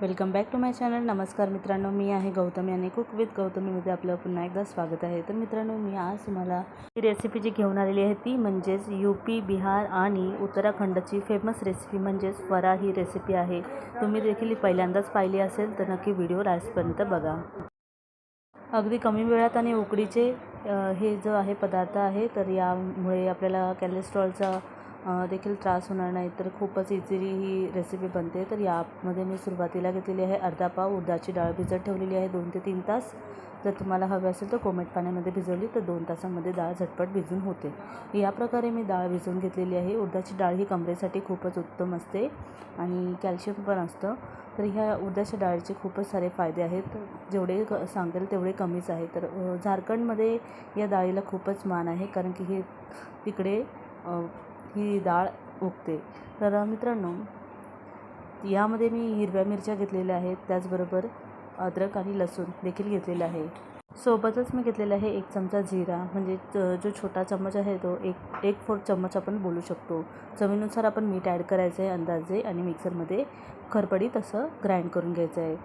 Welcome back to my channel. नमस्कार मित्रांनो मी आहे गौतमी आणि कुक विथ गौतमीमध्ये आपलं पुन्हा एकदा स्वागत आहे. तर मित्रांनो मी आज तुम्हाला ही रेसिपी जी घेऊन आलेली आहे ती म्हणजेच यू पी बिहार आणि उत्तराखंडची फेमस रेसिपी म्हणजेच फरा ही रेसिपी आहे. तुम्ही देखील पहिल्यांदाच पाहिली असेल तर नक्की व्हिडिओ लास्टपर्यंत बघा. अगदी कमी वेळात आणि उकडीचे हे जो आहे पदार्थ आहे तर यामुळे आपल्याला कॅलेस्ट्रॉलचा देखील त्रास होणार नाही. तर खूपच इझिली ही रेसिपी बनते. तर यामध्ये मी सुरुवातीला घेतलेली आहे अर्धा पाव उडदाची डाळ भिजत ठेवलेली आहे दोन ते तीन तास. जर तुम्हाला हवे असेल तर कोमट पाण्यामध्ये भिजवली तर दोन तासामध्ये डाळ झटपट भिजून होते. या प्रकारे मी डाळ भिजवून घेतलेली आहे. उडदाची डाळ ही कमरेसाठी खूपच उत्तम असते आणि कॅल्शियम पण असतं. तर ह्या उडदाच्या डाळीचे खूपच सारे फायदे आहेत. जेवढे क सांगेल तेवढे कमीच आहे. तर झारखंडमध्ये या डाळीला खूपच मान आहे. कारण की हे तिकडे ही डाळ उगते. तर मित्रांनो यामध्ये मी हिरव्या मिरच्या घेतलेल्या आहेत. त्याचबरोबर अद्रक आणि लसूण देखील घेतलेलं आहे. सोबतच मी घेतलेला आहे एक चमचा जिरा. म्हणजे च- जो छोटा चम्मच आहे तो एक एक फोर्थ चम्मच आपण बोलू शकतो. चवीनुसार आपण मीठ ॲड करायचं आहे अंदाजे आणि मिक्सरमध्ये खरपडी असं ग्राइंड करून घ्यायचं आहे.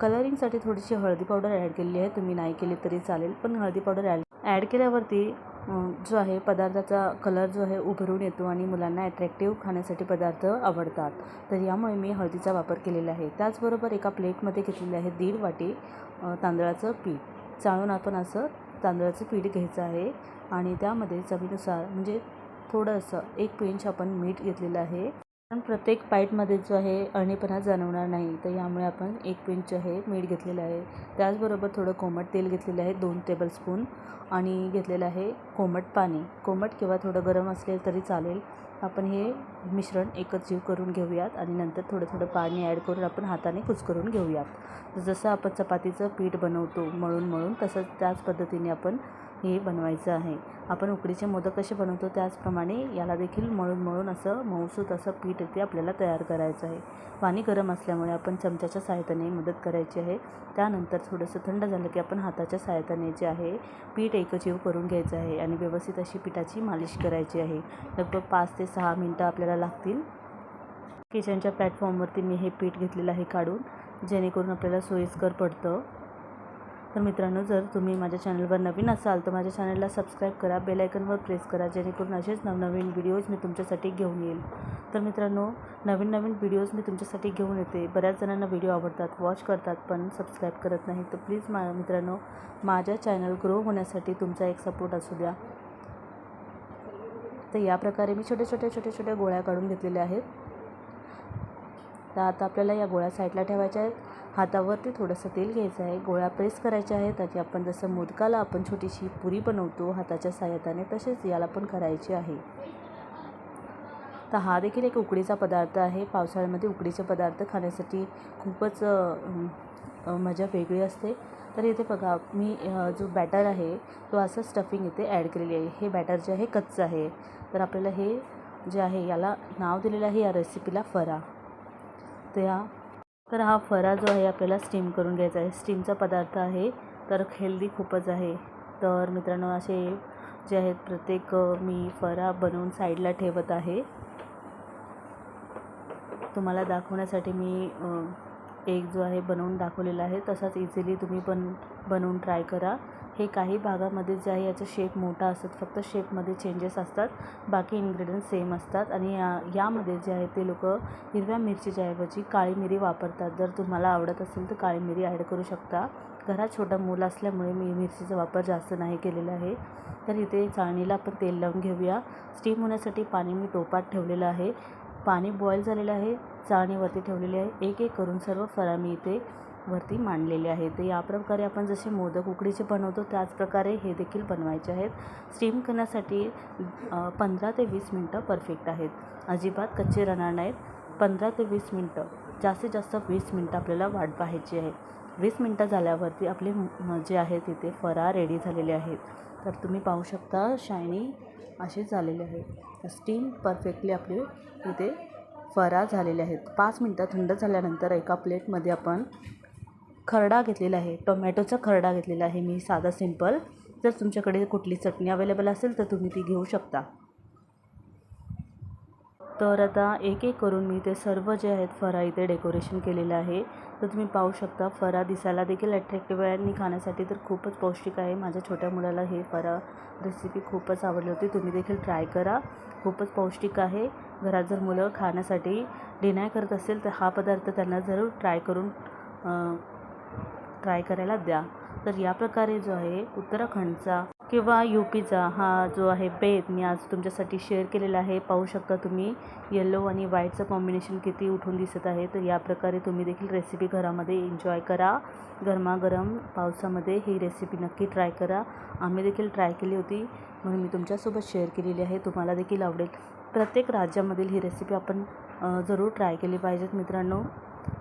कलरिंगसाठी थोडीशी हळदी पावडर ॲड केलेली आहे. तुम्ही नाही केली तरी चालेल. पण हळदी पावडर ॲड ॲड केल्यावरती जो आहे पदार्थाचा कलर जो आहे उभरून येतो आणि मुलांना ॲट्रॅक्टिव्ह खाण्यासाठी पदार्थ आवडतात. तर यामुळे मी हळदीचा वापर केलेला आहे. त्याचबरोबर एका प्लेटमध्ये घेतलेले आहे दीड वाटी तांदळाचं पीठ. चाळून आपण असं तांदळाचं पीठ घ्यायचं आहे आणि त्यामध्ये चवीनुसार म्हणजे थोडंसं एक पिंच आपण मीठ घेतलेलं आहे. पण प्रत्येक पाईटमध्ये जो आहे अळणीपणा जाणवणार नाही. तर यामुळे आपण एक पिंच आहे मीठ घेतलेलं आहे. त्याचबरोबर थोडं कोमट तेल घेतलेलं आहे दोन टेबलस्पून आणि घेतलेलं आहे कोमट पाणी. कोमट किंवा थोडं गरम असेल तरी चालेल. आपण हे मिश्रण एकच जीव करून घेऊयात. आणि नंतर थोडं थोडं पाणी ॲड करून आपण हाताने कुचकरून घेऊयात. जसं आपण चपातीचं पीठ बनवतो मळून मळून तसंच त्याच पद्धतीने आपण हे बनवायचं आहे. आपण उकडीचे मोदक कसे बनवतो त्याचप्रमाणे याला देखील मळून मळून असं मऊसूत असं पीठ ते आपल्याला तयार करायचं आहे. पाणी गरम असल्यामुळे आपण चमच्याच्या सहायताने मदत करायची आहे. त्यानंतर थोडंसं थंड झालं की आपण हाताच्या सहाय्याने जे आहे पीठ एकजीव करून घ्यायचं आहे आणि व्यवस्थित अशी पिठाची मालिश करायची आहे. लगभग पाच ते सहा मिनटं आपल्याला लागतील. किचनच्या प्लॅटफॉर्मवरती मी हे पीठ घेतलेलं आहे काढून जेणेकरून आपल्याला सोयीस्कर पडतं. तर मित्रांनो जर तुम्ही माझ्या चॅनलवर नवीन असाल तर माझ्या चॅनलला सबस्क्राईब करा बेल आयकनवर प्रेस करा जेणेकरून असेच नवनवीन व्हिडिओज मी तुमच्यासाठी घेऊन येईल. तर मित्रांनो नवीन नवीन व्हिडिओज मी तुमच्यासाठी घेऊन येते. बऱ्याच जणांना व्हिडिओ आवडतात वॉच करतात पण सबस्क्राईब करत नाही तर प्लीज मा मित्रांनो माझ्या चॅनल ग्रो होण्यासाठी तुमचा एक सपोर्ट असू द्या. तर या प्रकारे मी छोट्या छोट्या छोट्या छोट्या गोळ्या काढून घेतलेल्या आहेत. तर आता आपल्याला या गोळ्या साईडला ठेवायच्या आहेत. हातावरती थोडंसं तेल घ्यायचं आहे. गोळ्या प्रेस करायच्या आहेत. त्याची आपण जसं मोदकाला आपण छोटीशी पुरी बनवतो हाताच्या सहाय्याने तसेच याला पण करायची आहे. तर हा देखील एक उकडीचा पदार्थ आहे. पावसाळ्यामध्ये उकडीचे पदार्थ खाण्यासाठी खूपच मजा वेगळी असते. तर इथे बघा मी जो बॅटर आहे तो असं स्टफिंग इथे ॲड केलेली आहे. हे बॅटर जे आहे कच्चं आहे. तर आपल्याला हे जे आहे याला नाव दिलेलं आहे या रेसिपीला फरा. त्या तर हा फरा जो आहे आपल्याला स्टीम करून घ्यायचा आहे. स्टीमचा पदार्थ आहे तर हेल्दी खूपच आहे. तर मित्रांनो असे जे आहेत प्रत्येक मी फरा बनवून साईडला ठेवत आहे. तुम्हाला दाखवण्यासाठी मी एक जो आहे बनवून दाखवलेला आहे तसाच इझिली तुम्ही पण बनवून ट्राय करा. हे काही भागामध्ये जे आहे याचा शेप मोठा असतात. फक्त शेपमध्ये चेंजेस असतात. बाकी इन्ग्रेडियंट सेम असतात. आणि या यामध्ये जे आहे ते लोक हिरव्या मिरचीच्या ऐवजी काळी मिरी वापरतात. जर तुम्हाला आवडत असेल तर काळी मिरी ॲड करू शकता. घरात छोटं मूल असल्यामुळे मी मिरचीचा वापर जास्त नाही केलेला आहे. तर इथे चाळणीला आपण तेल लावून घेऊया. स्टीम होण्यासाठी पाणी मी टोपात ठेवलेलं आहे. पाणी बॉईल झालेलं आहे. चाळणीवरती ठेवलेले आहे. एक एक करून सर्व फळं मी इथे वरती मांडलेले आहे तर या प्रकारे आपण जसे मोदक उकडीचे बनवतो त्याच प्रकारे हे देखील बनवायचे आहेत. स्टीम करण्यासाठी पंधरा ते वीस मिनटं परफेक्ट आहेत. अजिबात कच्चे राहणार नाहीत. पंधरा ते वीस मिनटं जास्तीत जास्त वीस मिनटं आपल्याला वाट पाहायची आहे. वीस मिनटं झाल्यावरती आपले जे आहे तिथे फरा रेडी झालेले आहेत. तर तुम्ही पाहू शकता शायनी असे झालेले आहे स्टीम परफेक्टली आपले इथे फरा झालेले आहेत. पाच मिनटं थंड झाल्यानंतर एका प्लेटमध्ये आपण खरडा घेतलेला आहे. टोमॅटोचा खरडा घेतलेला आहे. मी साधा सिंपल. जर तुमच्याकडे कुठली चटणी अवेलेबल असेल तर तुम्ही ती घेऊ शकता. तर आता एक एक करून मी ते सर्व जे आहेत फरा इथे डेकोरेशन केलेलं आहे. तर तुम्ही पाहू शकता फरा दिसायला देखील अट्रॅक्टिव्ह आहे आणि खाण्यासाठी तर खूपच पौष्टिक आहे. माझ्या छोट्या मुलाला हे फरा रेसिपी खूपच आवडली होती. तुम्ही देखील ट्राय करा. खूपच पौष्टिक आहे. घरात जर मुलं खाण्यासाठी डिनाय करत असेल तर हा पदार्थ त्यांना जरूर ट्राय करून ट्राय करायला द्या. तर या प्रकारे जो आहे उत्तराखंडचा किंवा यू पीचा हा जो आहे बेत मी आज तुमच्यासाठी शेअर केलेला आहे. पाहू शकता तुम्ही येलो आणि व्हाईटचं कॉम्बिनेशन किती उठून दिसत आहे. तर या प्रकारे तुम्ही देखील रेसिपी घरामध्ये एन्जॉय करा. गरमागरम पावसामध्ये ही रेसिपी नक्की ट्राय करा. आम्ही देखील ट्राय केली होती म्हणून मी तुमच्यासोबत शेअर केलेली आहे. तुम्हाला देखील आवडेल. प्रत्येक राज्यामधील ही रेसिपी आपण जरूर ट्राय केली पाहिजेत मित्रांनो.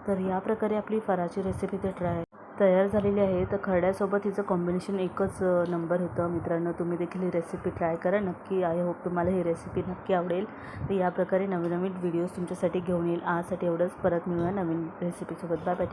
तर या प्रकारे आपली फराची रेसिपी ते ट्राय तयार झालेली आहे. तर खरड्यासोबत हिचं कॉम्बिनेशन एकच नंबर होतं. मित्रांनो तुम्ही देखील ही रेसिपी ट्राय करा. नक्की आय होप तुम्हाला ही रेसिपी नक्की आवडेल. तर या प्रकारे नवीन नवीन व्हिडिओज तुमच्यासाठी घेऊन येईल. आजसाठी एवढंच. परत मिळूया नवीन रेसिपीसोबत बाय बाय